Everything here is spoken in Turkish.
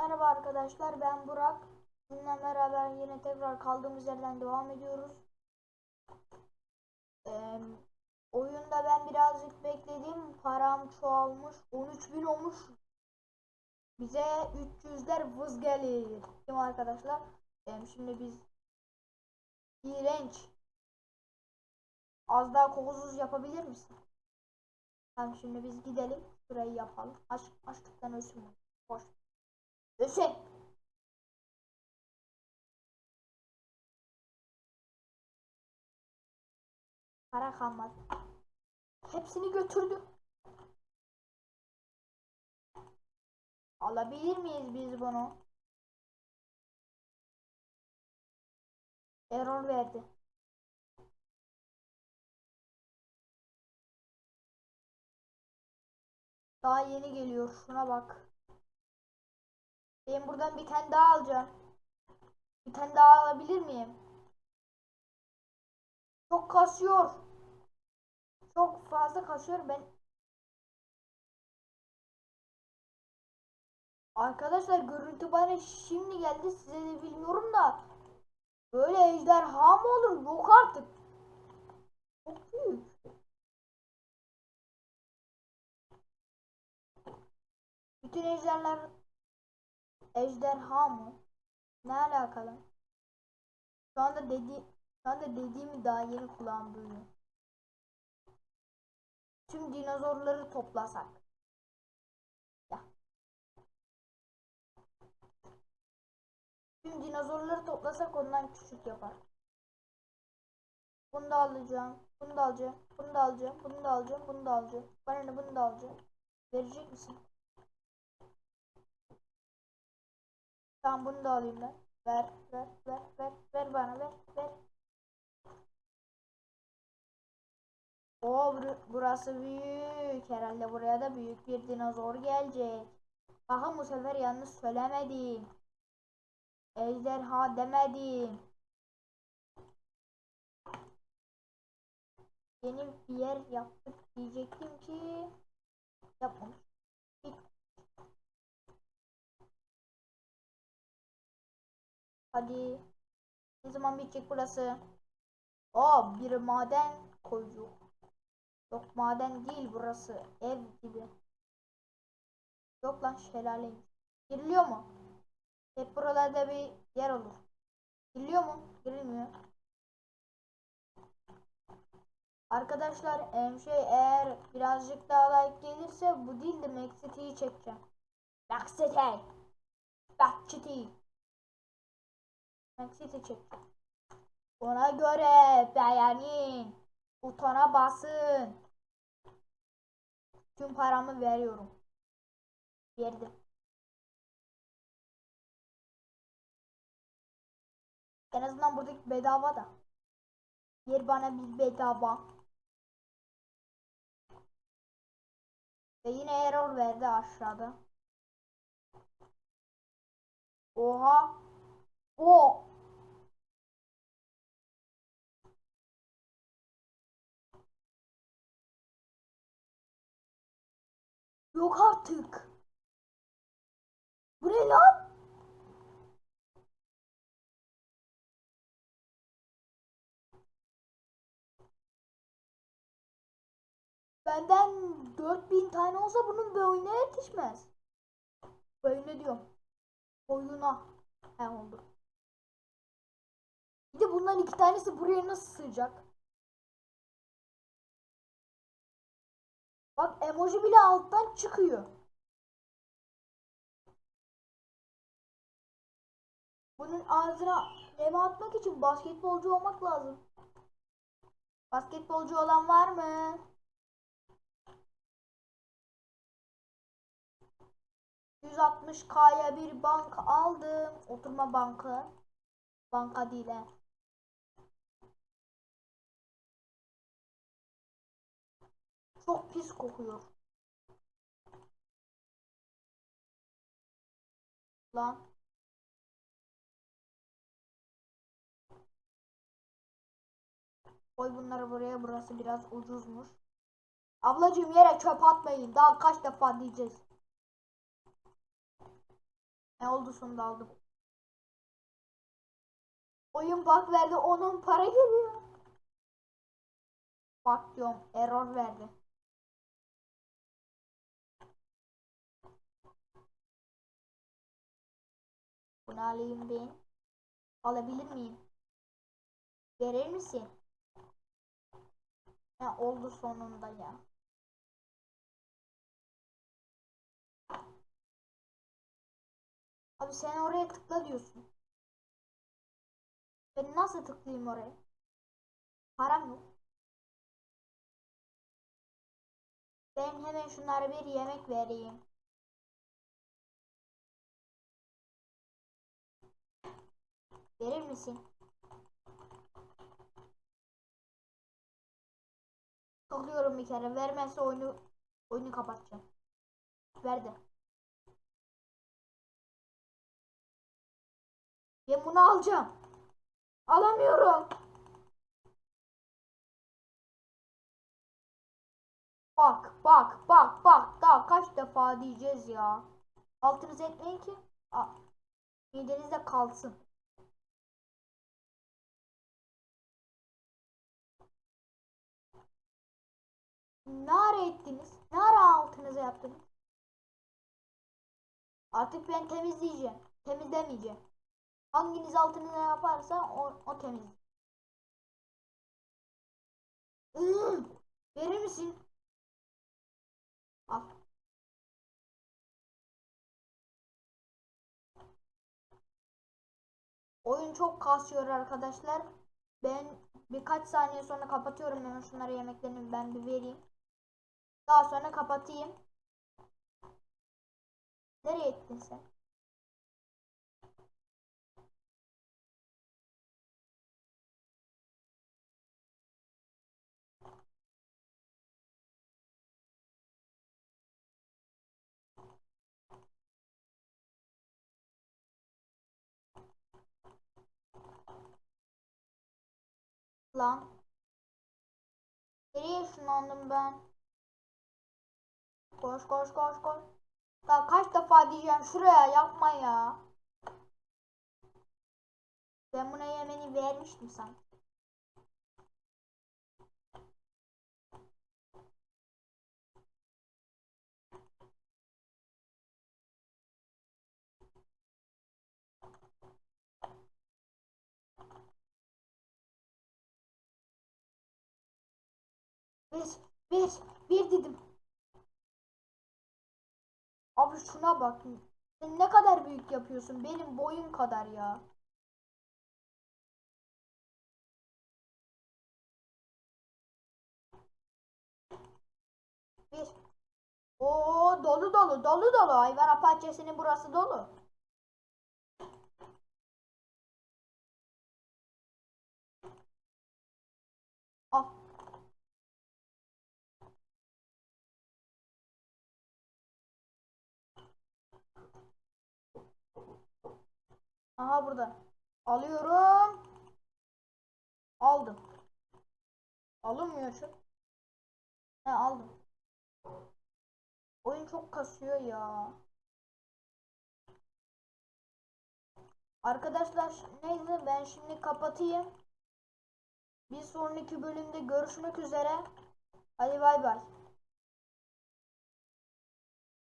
Merhaba arkadaşlar ben Burak. Sizinle beraber yine tekrar kaldığımız yerden devam ediyoruz. Ee, oyunda ben birazcık bekledim. Param çoğalmış. 13.000 olmuş. Bize 300'ler vız gelir. Mi arkadaşlar? Ee, şimdi biz iğrenç. Az daha kozuz yapabilir misin? Tamam şimdi biz gidelim. Şurayı yapalım. Aç, açlıktan ölsün. Boş. Ölsün. Para kalmadı. Hepsini götürdü. Alabilir miyiz biz bunu? Error verdi. Daha yeni geliyor. Şuna bak. Ben buradan bir tane daha alacağım. Bir tane daha alabilir miyim? Çok kasıyor. Çok fazla kasıyor. Ben Arkadaşlar görüntü bana şimdi geldi. Size de bilmiyorum da. Böyle ejderha mı olur? Yok artık. Çok büyük. Bütün ejderler ejderha mı? Ne alakalı? Şu anda dedi şu anda dediğimi daha yeni kulağım duyuyor. Tüm dinozorları toplasak. Ya. Tüm dinozorları toplasak ondan küçük yapar. Bunu da alacağım. Bunu da alacağım. Bunu da alacağım. Bunu da alacağım. Bunu da alacağım. Bana ne bunu da alacağım. Verecek misin? Tamam bunu da alayım ben. Ver, ver, ver, ver, ver bana, ver, ver. Oo, bur- burası büyük. Herhalde buraya da büyük bir dinozor gelecek. Bakın bu sefer yanlış söylemedim. Ejderha demedim. Yeni bir yer yaptık diyecektim ki yapmamış. Hadi. Ne zaman bitecek burası? Aa bir maden koydu. Yok maden değil burası. Ev gibi. Yok lan şelaleymiş. Giriliyor mu? Hep buralarda bir yer olur. Giriliyor mu? Girilmiyor. Arkadaşlar şey eğer birazcık daha like gelirse bu değil de Max çekeceğim. Max City. Max City. City çekeceğim. Ona göre beğenin. Butona basın. Tüm paramı veriyorum. Verdim. En azından buradaki bedava da. Yer bana bir bedava. Ve yine error verdi aşağıda. Oha. O. Yok artık. Bu ne lan? Benden 4000 tane olsa bunun boyuna yetişmez. Boyuna diyorum. Boyuna. He oldu. Bir de bundan iki tanesi buraya nasıl sığacak? Bak emoji bile alttan çıkıyor. Bunun ağzına leme atmak için basketbolcu olmak lazım. Basketbolcu olan var mı? k'ya bir bank aldım. Oturma bankı. Banka değil he. Çok pis kokuyor. Lan. Koy bunları buraya. Burası biraz ucuzmuş. Ablacığım yere çöp atmayın. Daha kaç defa diyeceğiz. Ne oldu sonunda aldım. Oyun bug verdi. Onun para geliyor. Bak diyorum error verdi. Bunu alayım ben. Alabilir miyim? Verir misin? Ha, oldu sonunda ya. Abi sen oraya tıkla diyorsun. Ben nasıl tıklayayım oraya? Param yok. Ben hemen şunlara bir yemek vereyim. Verir misin? Tıklıyorum bir kere. Vermezse oyunu oyunu kapatacağım. Verdi. Ben bunu alacağım. Alamıyorum. Bak bak bak bak daha kaç defa diyeceğiz ya. Altınızı etmeyin ki midenizde kalsın. Ne ara ettiniz? Ne ara altınıza yaptınız? Artık ben temizleyeceğim. Temizlemeyeceğim. Hanginiz altınıza yaparsa o, o temiz. Iı, verir misin? Al. Oyun çok kasıyor arkadaşlar. Ben birkaç saniye sonra kapatıyorum hemen şunlara yemeklerini ben bir vereyim. Daha sonra kapatayım. Nereye ettin sen? Lan. Nereye ışınlandım ben? Koş koş koş koş. Daha kaç defa diyeceğim şuraya yapma ya. Ben buna yemeni vermiştim sanki. Bir, bir, bir dedim. Abi şuna bak. Sen ne kadar büyük yapıyorsun? Benim boyum kadar ya. Bir. Oo dolu dolu dolu dolu. Hayvan bahçesinin burası dolu. Aha burada. Alıyorum. Aldım. Alınmıyor şu. He aldım. Oyun çok kasıyor ya. Arkadaşlar neyse ben şimdi kapatayım. Bir sonraki bölümde görüşmek üzere. Hadi bay bay.